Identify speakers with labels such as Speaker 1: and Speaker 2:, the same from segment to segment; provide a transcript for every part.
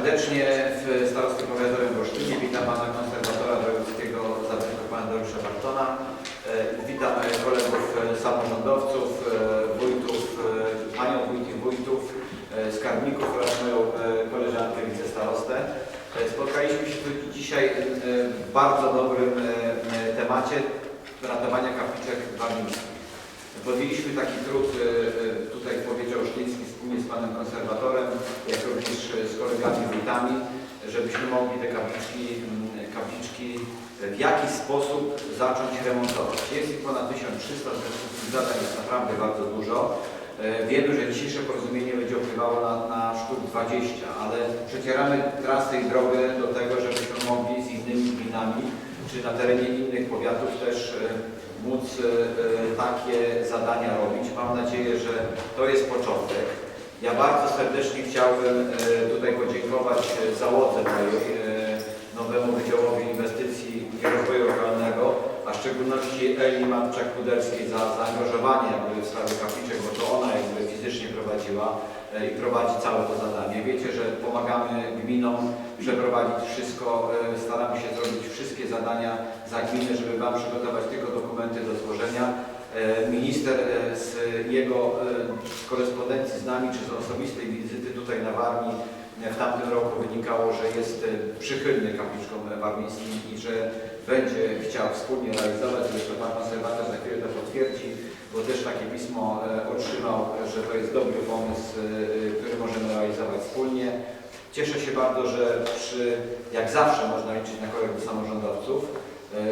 Speaker 1: serdecznie w Starostwie Powiatowym w Olsztynie. Witam Pana Konserwatora Wojewódzkiego Zabytków Pana Dariusza Bartona. E, Witam e, kolegów e, samorządowców, wójtów, Panią wójt i wójtów, skarbników oraz moją koleżankę wicestarostę. Spotkaliśmy się tu dzisiaj w bardzo dobrym temacie ratowania kapliczek warmińskich. Podjęliśmy taki trud tutaj w powiecie olsztyńskim wspólnie z panem konserwatorem, jak również z kolegami wójtami, żebyśmy mogli te kapliczki, mm, kapliczki w jakiś sposób zacząć remontować. Jest ich ponad 1300, w związku z tym zadań jest naprawdę bardzo dużo. E, Wiemy, że dzisiejsze porozumienie będzie opływało na, na sztuk 20, ale przecieramy trasę i drogę do tego, żebyśmy mogli z innymi gminami, czy na terenie innych powiatów też e, móc e, takie zadania robić. Mam nadzieję, że to jest początek. Ja bardzo serdecznie chciałbym e, tutaj podziękować e, załodze mojej, e, nowemu Wydziałowi Inwestycji i Rozwoju Lokalnego, a w szczególności Eli Matczak-Kuderskiej za zaangażowanie jakby w sprawie kapliczek, bo to ona jakby fizycznie prowadziła i prowadzi całe to zadanie. Wiecie, że pomagamy gminom przeprowadzić wszystko, staramy się zrobić wszystkie zadania za gminę, żeby Wam przygotować tylko dokumenty do złożenia. E, Minister e, z jego e, korespondencji z nami, czy z osobistej wizyty tutaj na Warmii w tamtym roku wynikało, że jest przychylny kapliczkom warmińskim i że będzie chciał wspólnie realizować. Zresztą Pan Konserwator za chwilę to potwierdzi, bo też takie pismo otrzymał, że to jest dobry pomysł, który możemy realizować wspólnie. Cieszę się bardzo, że przy, jak zawsze można liczyć na kolegów samorządowców,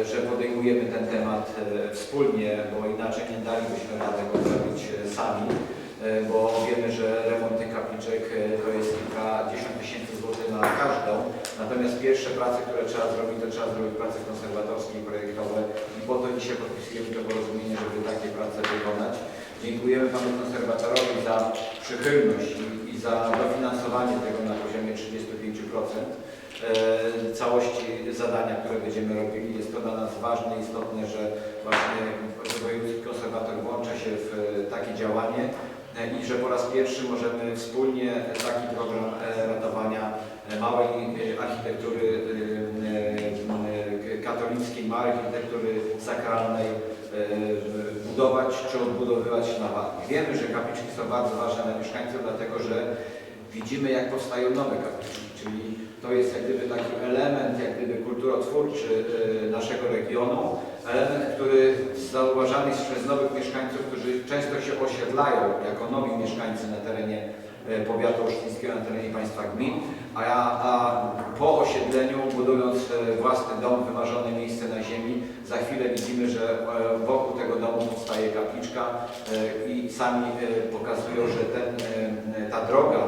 Speaker 1: że podejmujemy ten temat e, wspólnie, bo inaczej nie dalibyśmy rady go zrobić e, sami, e, bo wiemy, że remont tych kapliczek e, to jest kilkadziesiąt tysięcy złotych na każdą. Natomiast pierwsze prace, które trzeba zrobić, to trzeba zrobić prace konserwatorskie i projektowe i po to dzisiaj podpisujemy to porozumienie, żeby takie prace wykonać. Dziękujemy Panu Konserwatorowi za przychylność i, za dofinansowanie tego na poziomie 35% e, całości zadania, które będziemy robili. Jest to dla nas ważne istotne, że właśnie wojewódzki konserwator włącza się w e, takie działanie e, i że po raz pierwszy możemy wspólnie taki program e, ratowania e, małej e, architektury e, e, katolickiej, małej architektury sakralnej e, budować czy odbudowywać na Warmii. Wiemy, że kapliczki są bardzo ważne dla mieszkańców, dlatego że widzimy jak powstają nowe kapliczki, czyli to jest jak gdyby taki element, jak gdyby kulturotwórczy e, naszego regionu, element, który zauważany jest przez nowych mieszkańców, którzy często się osiedlają jako nowi mieszkańcy na terenie e, powiatu olsztyńskiego, na terenie państwa gmin, a, a po osiedleniu, budując e, własny dom, wymarzone miejsce na ziemi, za chwilę widzimy, że wokół tego domu powstaje kapliczka i sami pokazują, że ten, ta droga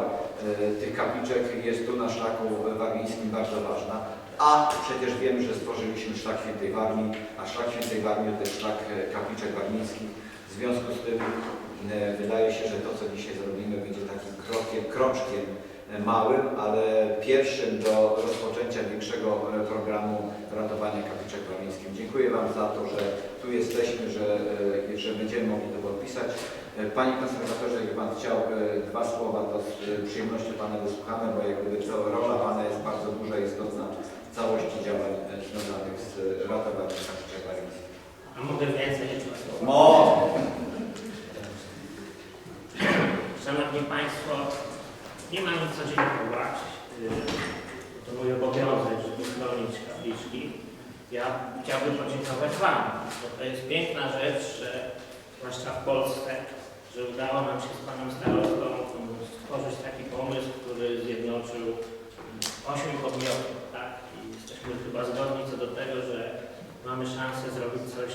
Speaker 1: tych kapliczek jest tu na szlaku warmińskim bardzo ważna. A przecież wiemy, że stworzyliśmy szlak Świętej Warmii, a szlak Świętej Warmii to jest szlak e, kapliczek warmińskich. W związku z tym e, wydaje się, że to, co dzisiaj zrobimy, będzie takim krokiem, kroczkiem e, małym, ale pierwszym do rozpoczęcia większego programu ratowania kapliczek warmińskich. Dziękuję Wam za to, że tu jesteśmy, że, e, że będziemy mogli to podpisać. E, Panie konserwatorze, jakby Pan chciał e, dwa słowa, to z przyjemnością Pana wysłuchamy, bo jakby to rola Pana jest bardzo duża i istotna w całości działań związanych z ratowaniem kapliczek warmińskich.
Speaker 2: A mogę więcej słowa?
Speaker 1: Mo!
Speaker 2: Szanowni Państwo, nie mam nic co dziękować. Yy, To mój obowiązek, żeby chronić kapliczki. Ja chciałbym podziękować Wam, bo to jest piękna rzecz, że zwłaszcza w Polsce, że udało nam się z Panem Starostą stworzyć taki pomysł, który zjednoczył osiem podmiotów, tak? I jesteśmy chyba zgodni co do tego, że mamy szansę zrobić coś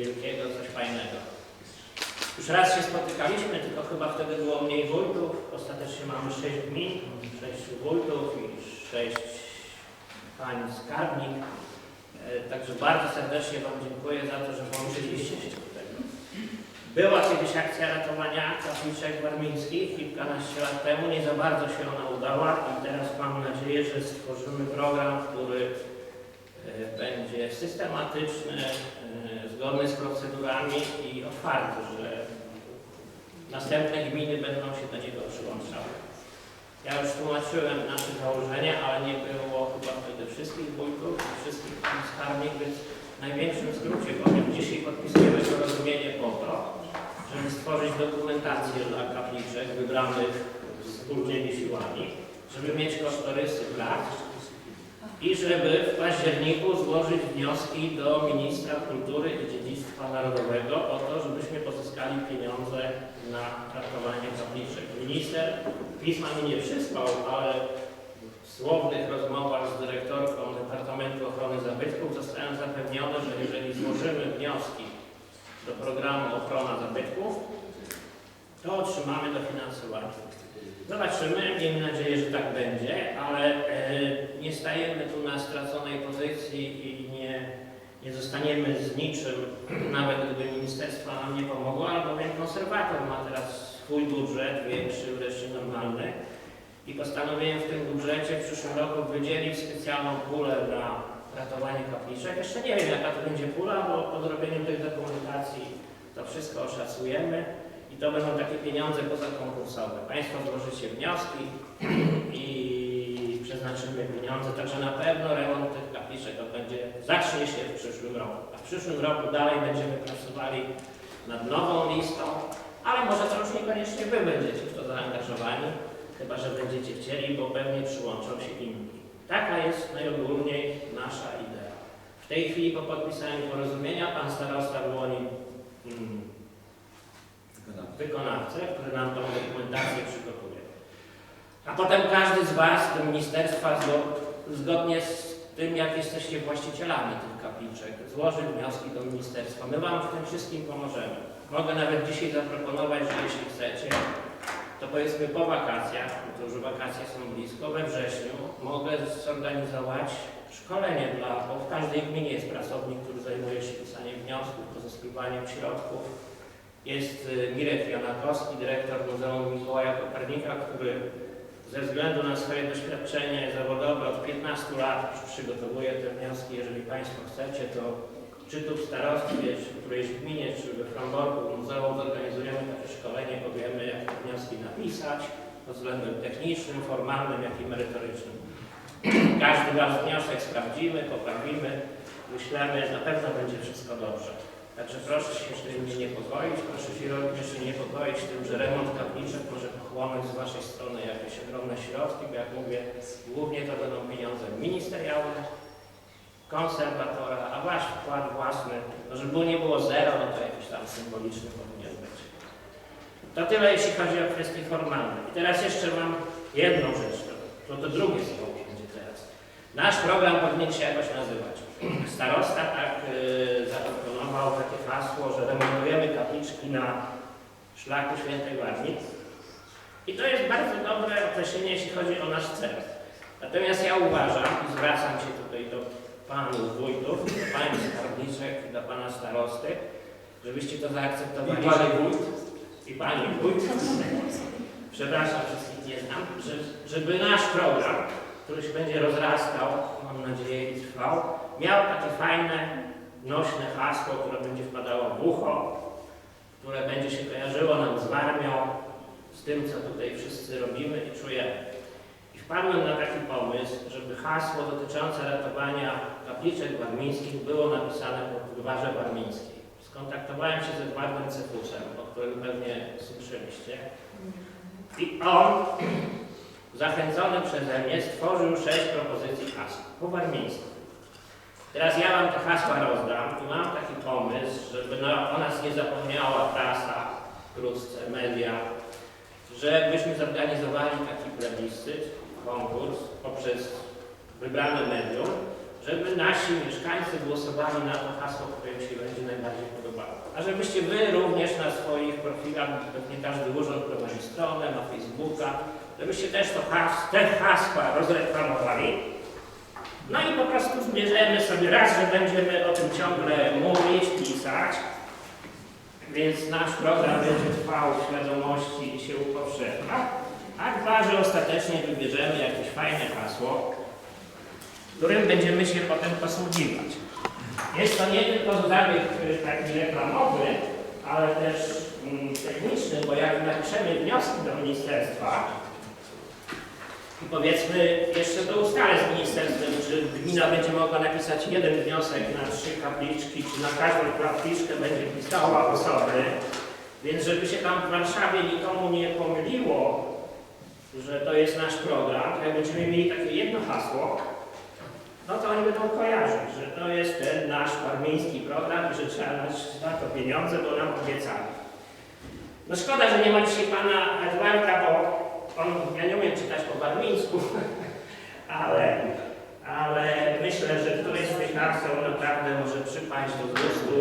Speaker 2: wielkiego, coś fajnego. Już raz się spotykaliśmy, tylko chyba wtedy było mniej wójtów. Ostatecznie mamy sześć gmin, sześciu wójtów i sześć pań skarbnik. E, Także bardzo serdecznie Wam dziękuję za to, że włączyliście się do tego. Była kiedyś akcja ratowania kapliczek warmińskich kilkanaście lat temu. Nie za bardzo się ona udała i teraz mam nadzieję, że stworzymy program, który e, będzie systematyczny, e, zgodny z procedurami i otwarty, że następne gminy będą się do niego przyłączały. Ja już tłumaczyłem nasze założenia, ale nie było chyba wtedy wszystkich wójtów, wszystkich skarbnik, więc w największym skrócie powiem, dzisiaj podpisujemy porozumienie po to, żeby stworzyć dokumentację dla kapliczek wybranych wspólnymi siłami, żeby mieć kosztorysy prac i żeby w październiku złożyć wnioski do ministra kultury i dziedzictwa narodowego o to, żebyśmy pozyskali pieniądze na ratowanie kapliczek. Minister pisma mi nie przysłał, ale w słownych rozmowach z dyrektorką Departamentu Ochrony Zabytków zostałem zapewniony, że jeżeli złożymy wnioski do programu Ochrona Zabytków, to otrzymamy dofinansowanie. Zobaczymy, miejmy nadzieję, że tak będzie, ale e, nie stajemy tu na straconej pozycji i nie, nie zostaniemy z niczym, nawet gdyby ministerstwo nam nie pomogło, albowiem konserwator ma teraz swój budżet, większy, wreszcie normalny i postanowiłem w tym budżecie w przyszłym roku wydzielić specjalną pulę na ratowanie kapliczek. Jeszcze nie wiem, jaka to będzie pula, bo po zrobieniu tej dokumentacji to wszystko oszacujemy. I to będą takie pieniądze pozakonkursowe. Państwo złożycie wnioski i przeznaczymy pieniądze, także na pewno remont tych kapliczek będzie, zacznie się w przyszłym roku. A w przyszłym roku dalej będziemy pracowali nad nową listą, ale może to już niekoniecznie Wy będziecie w to zaangażowani, chyba że będziecie chcieli, bo pewnie przyłączą się inni. Taka jest najogólniej nasza idea. W tej chwili po podpisaniu porozumienia pan starosta wyłoni mm, wykonawcę, który nam tą dokumentację przygotuje. A potem każdy z Was do ministerstwa zgo- zgodnie z tym, jak jesteście właścicielami tych kapliczek, złoży wnioski do ministerstwa. My Wam w tym wszystkim pomożemy. Mogę nawet dzisiaj zaproponować, że jeśli chcecie, to powiedzmy po wakacjach, bo to już wakacje są blisko, we wrześniu mogę zorganizować szkolenie dla, bo w każdej gminie jest pracownik, który zajmuje się pisaniem wniosków, pozyskiwaniem środków. Jest y, Mirek Janakowski, dyrektor Muzeum Mikołaja Kopernika, który ze względu na swoje doświadczenie zawodowe od 15 lat przygotowuje te wnioski. Jeżeli Państwo chcecie, to czy tu w starostwie, czy w którejś gminie, czy we Fromborku muzeum zorganizujemy takie szkolenie, powiemy jak te wnioski napisać pod względem technicznym, formalnym, jak i merytorycznym. Każdy Wasz wniosek sprawdzimy, poprawimy, wyślemy, na pewno będzie wszystko dobrze. Także proszę się tym nie niepokoić, proszę się również nie niepokoić tym, że remont kapliczek może pochłonąć z Waszej strony jakieś ogromne środki, bo jak mówię, głównie to będą pieniądze ministerialne, konserwatora, a Wasz wkład własny, no żeby nie było zero, no to jakiś tam symboliczny powinien być. To tyle, jeśli chodzi o kwestie formalne. I teraz jeszcze mam jedną rzecz, to, to, drugie słowo. Nasz program powinien się jakoś nazywać. Starosta tak y, zaproponował takie hasło, że remontujemy kapliczki na szlaku świętej Warmii. I to jest bardzo dobre określenie, jeśli chodzi o nasz cel. Natomiast ja uważam i zwracam się tutaj do panów wójtów, do pani skarbniczek, do pana starosty, żebyście to zaakceptowali.
Speaker 1: I pani wójt?
Speaker 2: I pani wójt. Przepraszam, wszystkich nie znam. Że, żeby nasz program, który się będzie rozrastał, mam nadzieję i trwał, miał takie fajne, nośne hasło, które będzie wpadało w ucho, które będzie się kojarzyło nam z armią, z tym, co tutaj wszyscy robimy i czujemy. I wpadłem na taki pomysł, żeby hasło dotyczące ratowania kapliczek warmińskich było napisane po bulwarze warmińskiej. Skontaktowałem się z Edwardem Cefusem, o którym pewnie słyszeliście. I on, zachęcony przeze mnie, stworzył sześć propozycji haseł po warmińsku. Teraz ja Wam te hasła rozdam i mam taki pomysł, żeby na, o nas nie zapomniała prasa, wkrótce media, żebyśmy zorganizowali taki plebiscyt, konkurs poprzez wybrane medium, żeby nasi mieszkańcy głosowali na to hasło, które im się będzie najbardziej podobało. A żebyście Wy również na swoich profilach, pewnie każdy urząd prowadzi stronę, ma Facebooka, żebyście też to has, te hasła rozreklamowali. No i po prostu zbierzemy sobie raz, że będziemy o tym ciągle mówić, pisać, więc nasz program będzie trwał w świadomości i się upowszechnia, a dwa, że ostatecznie wybierzemy jakieś fajne hasło, którym będziemy się potem posługiwać. Jest to nie tylko zabieg y, taki reklamowy, ale też mm, techniczny, bo jak napiszemy wnioski do ministerstwa, I powiedzmy, jeszcze to ustalę z ministerstwem, czy gmina będzie mogła napisać jeden wniosek na trzy kapliczki, czy na każdą kapliczkę będzie pisała osoby. Więc żeby się tam w Warszawie nikomu nie pomyliło, że to jest nasz program, to jak będziemy mieli takie jedno hasło, no to oni będą kojarzyć, że to jest ten nasz parmiński program i że trzeba dać na to pieniądze, bo nam obiecali. No szkoda, że nie ma dzisiaj pana Edwarda, bo on, ja nie umiem czytać po barmińsku, ale, ale myślę, że któryś z tych naprawdę może przypaść do gustu.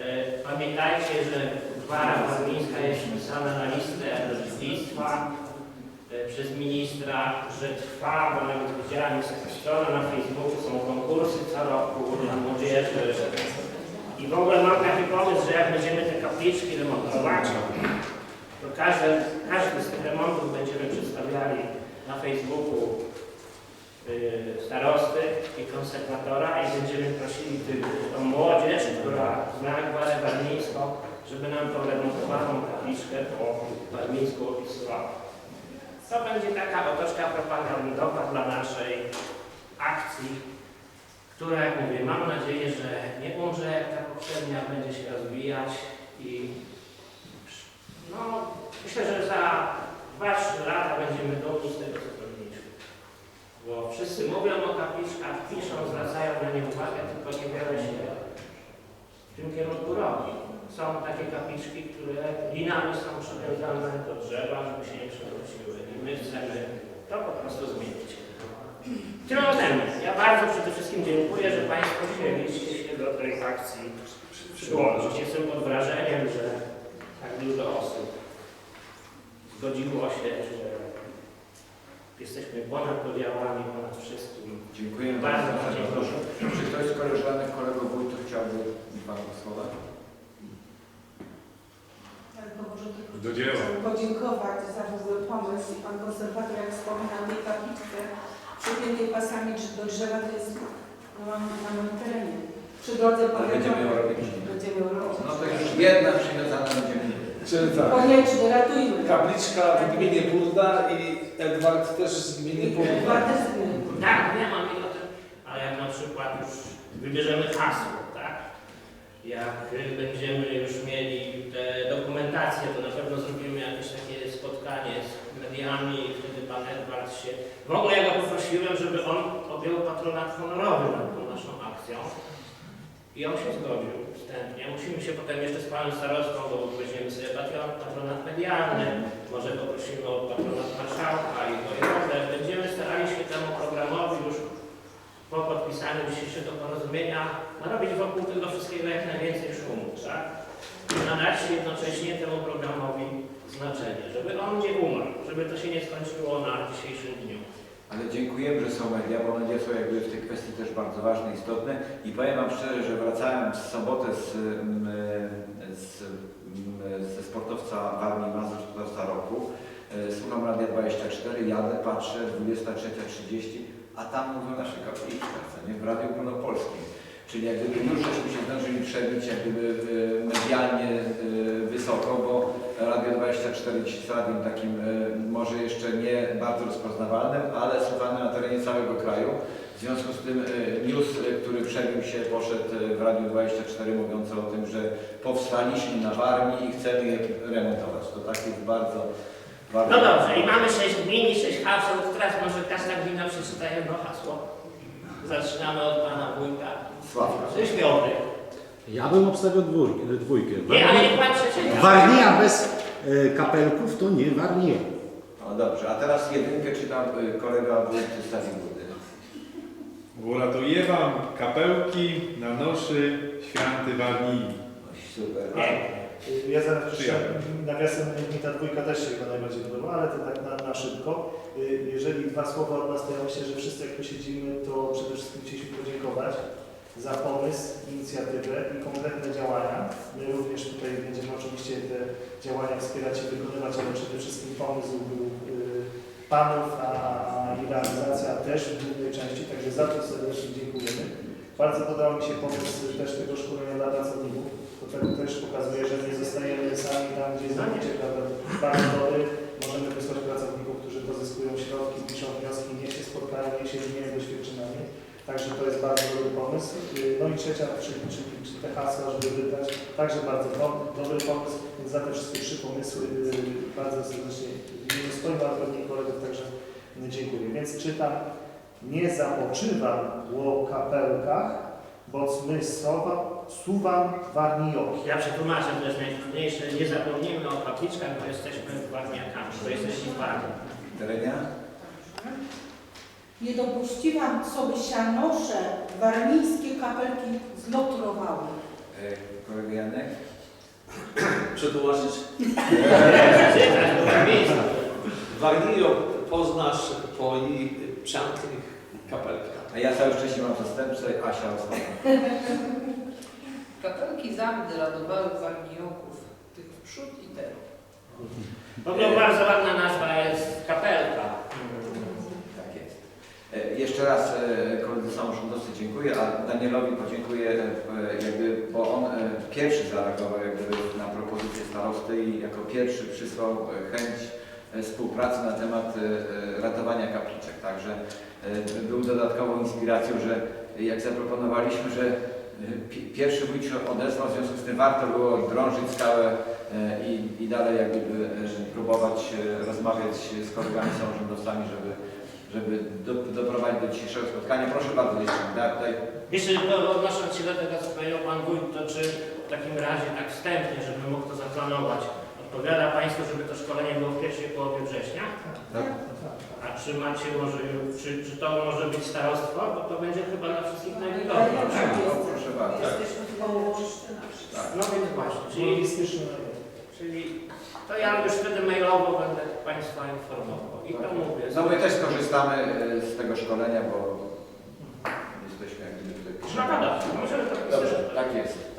Speaker 2: E, Pamiętajcie, że gwara barmińska jest wpisana na listę dziedzictwa e, przez ministra, że trwa, bo nawet widziałem strona na Facebooku, są konkursy co roku dla młodzieży. I w ogóle mam taki pomysł, że jak będziemy te kapliczki remontować, to każdy, każdy z tych remontów będziemy przedstawiali na Facebooku y, starosty i konserwatora i będziemy prosili tych, tą młodzież, która zna gwarę barmińską, żeby nam tą remontowaną kapliczkę po barmińsku opisywała. To będzie taka otoczka propagandowa dla naszej akcji, która, jak mówię, mam nadzieję, że nie umrze jak ta poprzednia, będzie się rozwijać i no, myślę, że za 2-3 lata będziemy dumni z tego, co zrobiliśmy. Bo wszyscy mówią o kapliczkach, piszą, zwracają na nie uwagę, tylko niewiele się w tym kierunku robi. Są takie kapliczki, które linami są przywiązane do drzewa, żeby się nie przewróciły. I my chcemy to po prostu zmienić. Tyle ode mnie. Ja bardzo przede wszystkim dziękuję, że Państwo chcieliście się do tej akcji przyłączyć. Jestem pod wrażeniem, że tak dużo osób zgodziło się, że jesteśmy ponad podziałami, ponad wszystkim.
Speaker 1: Dziękuję
Speaker 2: Bardzo
Speaker 1: bardzo.
Speaker 2: dziękuję.
Speaker 1: Czy ktoś z koleżanek, kolegów wójtów chciałby Dwa słowa?
Speaker 3: Tylko może tylko
Speaker 4: Do dzieła.
Speaker 3: podziękować za zły pomysł. I Pan konserwator, jak wspominał, tej kapliczce przypiętej pasami drz- do drzewa, to jest no, mam na moim terenie. Przy drodze
Speaker 1: Ale będziemy ją
Speaker 3: powiatowej.
Speaker 1: robić.
Speaker 3: Będziemy ją robić.
Speaker 1: No to już jedna przywiązana będziemy.
Speaker 4: Czyli tak.
Speaker 3: Koniecznie, ratujmy.
Speaker 4: Kapliczka w gminie Burda i Edward też z gminy Burda.
Speaker 2: Tak, nie mam i o tym, ale jak na przykład już wybierzemy hasło, tak? Jak y, będziemy już mieli te dokumentacje, to na pewno zrobimy jakieś takie spotkanie z mediami i wtedy pan Edward się... W ogóle ja go poprosiłem, żeby on objął patronat honorowy nad tą naszą akcją. I on się zgodził wstępnie. Musimy się potem jeszcze z panem starostą, bo weźmiemy sobie patron- patronat medialny, może poprosimy o patronat marszałka i wojewodę. Będziemy starali się temu programowi już po podpisaniu dzisiejszego porozumienia narobić wokół tego wszystkiego jak najwięcej szumu, tak? I nadać jednocześnie temu programowi znaczenie, żeby on nie umarł, żeby to się nie skończyło na dzisiejszym dniu.
Speaker 1: Ale dziękujemy, że są media, bo media są jakby w tej kwestii też bardzo ważne, istotne. I powiem Wam szczerze, że wracałem w sobotę z, mm, z, mm, ze sportowca w Armii Mazur, sportowca roku. E, Słucham Radia 24, jadę, patrzę, 23.30, a tam mówią nasze kapliczkach, co nie, w Radiu Ogólnopolskim. Czyli jak gdyby już żeśmy się zdążyli przebić jak gdyby e, medialnie e, wysoko, bo Radio 24 dziś jest radiem takim e, może jeszcze nie bardzo rozpoznawalnym, ale słuchane na terenie całego kraju. W związku z tym news, który przebił się, poszedł w Radiu 24 mówiący o tym, że powstaliśmy na Warmii i chcemy je remontować. To tak jest bardzo, bardzo...
Speaker 2: No dobrze, i mamy sześć gmin i sześć haseł, teraz może każda gmina przeczyta jedno hasło. Zaczynamy od pana wójta.
Speaker 1: Sławka.
Speaker 2: Piąty.
Speaker 5: Ja bym obstawiał dwójkę. dwójkę.
Speaker 2: Nie, ale niech pan przeczyta.
Speaker 5: Warnia bez e, kapelków to nie Warnia.
Speaker 1: No dobrze, a teraz jedynkę czytam e, kolega wójt Stawi Budy.
Speaker 4: Uratuję wam kapełki na noszy święty Warnii.
Speaker 1: Super.
Speaker 2: Pięknie.
Speaker 6: Ja zaraz
Speaker 4: Przyjadę.
Speaker 6: nawiasem mi ta dwójka też się chyba najbardziej podoba, ale to tak na, na szybko. Y, Jeżeli dwa słowa od nas, to ja myślę, że wszyscy jak tu siedzimy, to przede wszystkim chcieliśmy podziękować za pomysł, inicjatywę i konkretne działania. My również tutaj będziemy oczywiście te działania wspierać i wykonywać, ale przede wszystkim pomysł był y, Panów, a i realizacja też w głównej części, także za to serdecznie dziękujemy. Bardzo podobał mi się pomysł też tego szkolenia dla pracowników. To też pokazuje, że nie zostajemy sami tam, gdzie jest zabicie, prawda? Dobry, możemy wysłać pracowników, którzy pozyskują środki, piszą wnioski, niech się spotkają, niech się wymieniają doświadczeniami. Także to jest bardzo dobry pomysł. Y, No i trzecia, czyli, czyli, czyli te hasła, żeby wybrać, także bardzo do- dobry pomysł. Więc za te wszystkie trzy pomysły y, bardzo serdecznie imieniu swoim, ale pewnie kolegów także dziękuję. Więc czytam, nie zapoczywam o kapelkach, bo smysłowa suwam warnioki.
Speaker 2: Ja przetłumaczę, to jest najtrudniejsze. Nie zapomnijmy o kapliczkach, bo jesteśmy gwarniakami, bo jesteśmy gwarni.
Speaker 1: Terenia?
Speaker 3: Nie dopuściłam, co by sianosze warmińskie kapelki zlotrowały.
Speaker 1: E, Kolega Janek?
Speaker 4: Przetłumaczyć. Warnio poznasz po jej pięknych kapelkach.
Speaker 1: A ja całe szczęście mam zastępcę, Asia.
Speaker 7: Kapelki zawdy radowały warnioków, tych w przód i tył.
Speaker 2: W ogóle bardzo ładna nazwa jest kapelka.
Speaker 1: E, Jeszcze raz e, koledzy samorządowcy dziękuję, a Danielowi podziękuję, e, jakby, bo on pierwszy zareagował jakby na propozycję starosty i jako pierwszy przysłał chęć współpracy na temat ratowania kapliczek. Także był dodatkową inspiracją, że jak zaproponowaliśmy, że pi- pierwszy wójt się odezwał, w związku z tym warto było drążyć skałę i, i dalej jakby próbować rozmawiać z kolegami samorządowcami, żeby żeby do, doprowadzić do dzisiejszego spotkania. Proszę bardzo, jeszcze daj, daj.
Speaker 2: Jeszcze no, odnosząc się do tego, co powiedział Pan Wójt, to czy w takim razie tak wstępnie, żebym mógł to zaplanować, odpowiada Państwu, żeby to szkolenie było w pierwszej połowie września? A czy macie może, czy, czy to może być starostwo? Bo to będzie chyba dla wszystkich najwygodniej.
Speaker 3: Tak,
Speaker 2: tak?
Speaker 1: No, proszę bardzo.
Speaker 3: Jesteśmy koło
Speaker 1: Tak.
Speaker 2: No więc właśnie, czyli, czyli to ja już wtedy mailowo będę Państwa informował. I to mówię.
Speaker 1: No my też skorzystamy e, z tego szkolenia, bo jesteśmy jak gdyby tutaj
Speaker 2: No, no dobrze,
Speaker 1: tak jest.